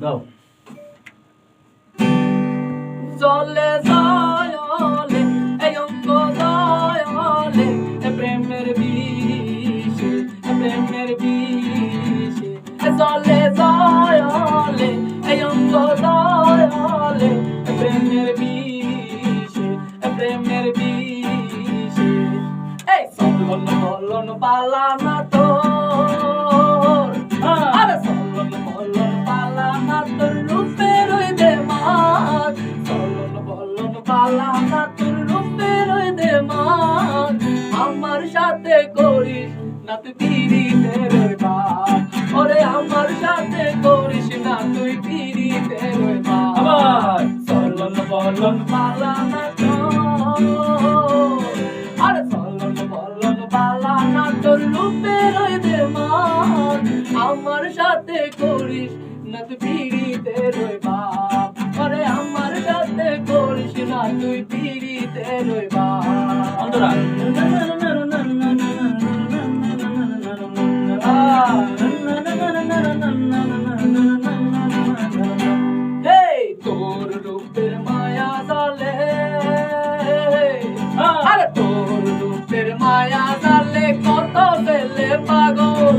দাও জলে জয়লে এই অঙ্গ জয়লে এ প্রেমের বিষে এ প্রেমের বিষে এ জলে জয়লে এই অঙ্গ জয়লে এ প্রেমের বিষে এ প্রেমের বিষে এই সলন বলন পালানা তোর না তুই পিড়িতে রই বাপ ওরে আমার সাথে করিস না তুই পিড়িতে রই বাপ আবার। সলন বলন পালানা তোর। আরে চলন বলন বালা না তোর আমার সাথে করিস না তুই পিড়িতে রই বাপ আরে আমার সাথে করিস না তুই পিড়িতে রই বাপ অন্তরা। আরে তোর রূপের মায়া জালে কত ছেলে পাগল?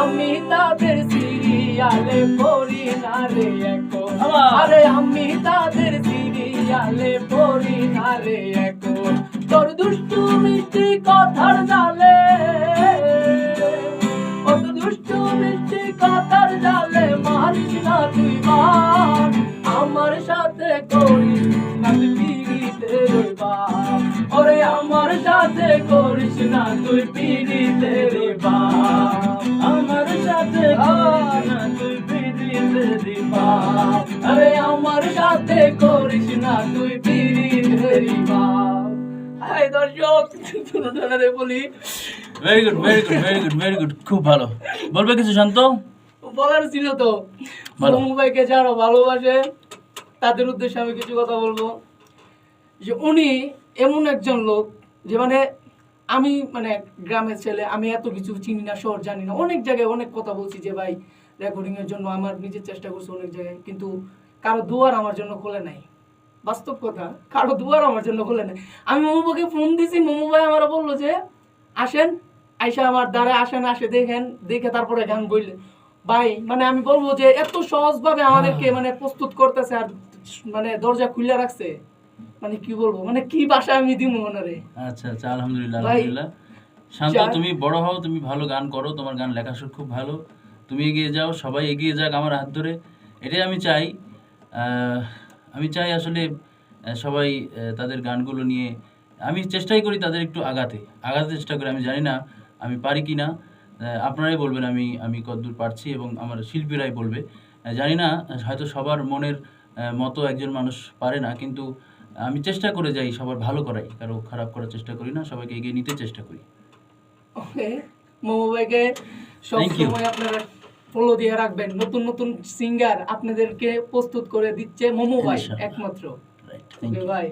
আমি তাদের সিরিয়ালে পড়ি না রে এখন। আরে আমি তাদের সিরিয়ালে পড়ি না রে এখন। তোর দুষ্টু মিষ্টি কথার জালে সাথে করিস না তুই পিড়িতে হাই দর্শক ধরে বলি। Very good very good very good very good খুব ভালো। বলবে কিছু শান্ত? বলার ছিল তো। মুম্বাইকে যারা ভালোবাসে তাদের উদ্দেশ্যে আমি কিছু কথা বলব। যে উনি এমন একজন লোক যে মানে আমি মানে গ্রামের ছেলে আমি এত কিছু চিনি না শহর জানি না। অনেক জায়গায় অনেক কথা বলছি যে ভাই রেকর্ডিং এর জন্য আমার নিজের চেষ্টা করছি অনেক জায়গায়। কিন্তু কারও দুয়ার আমার জন্য খোলে নাই। বাস্তব কথা কারও দুয়ার আমার জন্য খোলে নাই। আমি মোমোবাকে ফোন দিছি মোমো ভাই আমার বলল যে আসেন। আইসা আমার দ্বারা আসেন আসে দেখেন দেখে তারপরে গান বললেন ভাই মানে আমি বলব যে এত সহজভাবে আমাদেরকে মানে প্রস্তুত করতেছে আর মানে দরজা খুলে রাখছে। মানে কি বলব মানে কি ভাষা আমি দিব ওনারে। আচ্ছা আচ্ছা আলহামদুলিল্লাহ আলহামদুলিল্লাহ। শান্ত তুমি বড় হও তুমি ভালো গান করো তোমার গান লেখা খুব ভালো। তুমি এগিয়ে যাও সবাই এগিয়ে যাক আমার হাত ধরে। এটাই আমি চাই আমি চাই আসলে সবাই তাদের গানগুলো নিয়ে আমি চেষ্টাই করি তাদের একটু আগাতে। আগাতে চেষ্টা করি আমি জানি না আমি পারি কি না। আপনারাই বলবেন আমি আমি কতদূর পারছি এবং আমার শিল্পীরাই বলবে। জানি না হয়তো সবার মনের মতো একজন মানুষ পারে না কিন্তু আমি চেষ্টা করে যাই সবার ভালো করাই কারও খারাপ করার চেষ্টা করি না সবাইকে এগিয়ে নিতে চেষ্টা করি। ওকে মোমো ভাইকে সব সময় আপনারা ফলো দিয়ে রাখবেন। নতুন নতুন সিঙ্গার আপনাদেরকে প্রস্তুত করে দিচ্ছে মোমো ভাই একমাত্র। ভাই